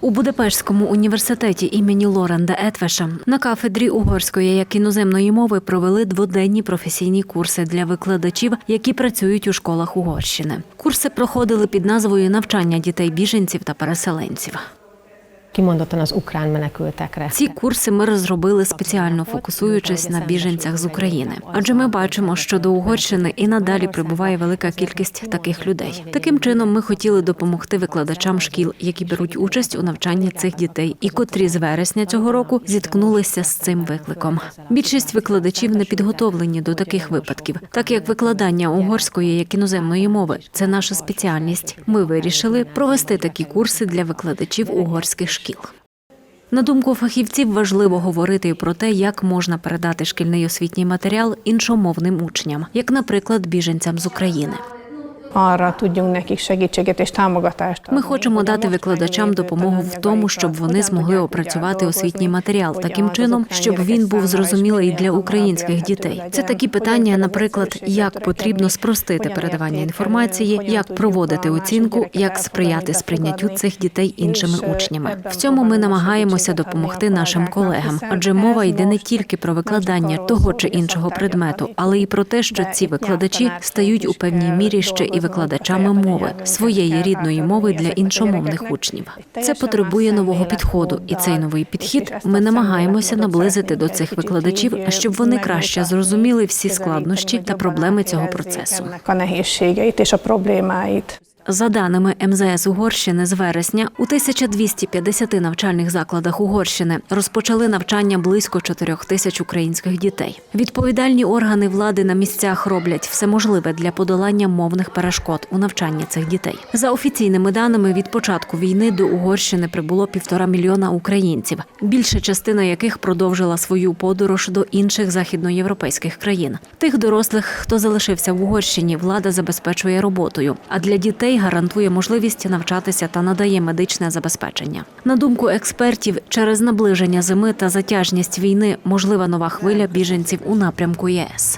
У Будапештському університеті імені Лоренда Етвеша на кафедрі угорської як іноземної мови провели дводенні професійні курси для викладачів, які працюють у школах Угорщини. Курси проходили під назвою навчання дітей біженців та переселенців. Kimondottan az ukrán menekültekre. Ці курси ми розробили спеціально фокусуючись на біженцях з України, адже ми бачимо, що до Угорщини і надалі прибуває велика кількість таких людей. Таким чином, ми хотіли допомогти викладачам шкіл, які беруть участь у навчанні цих дітей, і котрі з вересня цього року зіткнулися з цим викликом. Більшість викладачів не підготовлені до таких випадків, так як викладання угорської як іноземної мови це наша спеціальність. Ми вирішили провести такі курси для викладачів угорських шкіл. На думку фахівців, важливо говорити про те, як можна передати шкільний освітній матеріал іншомовним учням, як, наприклад, біженцям з України. Ми хочемо дати викладачам допомогу в тому, щоб вони змогли опрацювати освітній матеріал таким чином, щоб він був зрозумілий для українських дітей. Це такі питання, наприклад, як потрібно спростити передавання інформації, як проводити оцінку, як сприяти сприйняттю цих дітей іншими учнями. В цьому ми намагаємося допомогти нашим колегам, адже мова йде не тільки про викладання того чи іншого предмету, але й про те, що ці викладачі стають у певній мірі ще і викладачами мови своєї рідної мови для іншомовних учнів. Це потребує нового підходу, і цей новий підхід ми намагаємося наблизити до цих викладачів, щоб вони краще зрозуміли всі складнощі та проблеми цього процесу. За даними МЗС Угорщини, з вересня у 1250 навчальних закладах Угорщини розпочали навчання близько 4 тисяч українських дітей. Відповідальні органи влади на місцях роблять все можливе для подолання мовних перешкод у навчанні цих дітей. За офіційними даними, від початку війни до Угорщини прибуло півтора мільйона українців, більша частина яких продовжила свою подорож до інших західноєвропейських країн. Тих дорослих, хто залишився в Угорщині, влада забезпечує роботою, а для дітей гарантує можливість навчатися та надає медичне забезпечення. На думку експертів, через наближення зими та затяжність війни можлива нова хвиля біженців у напрямку ЄС.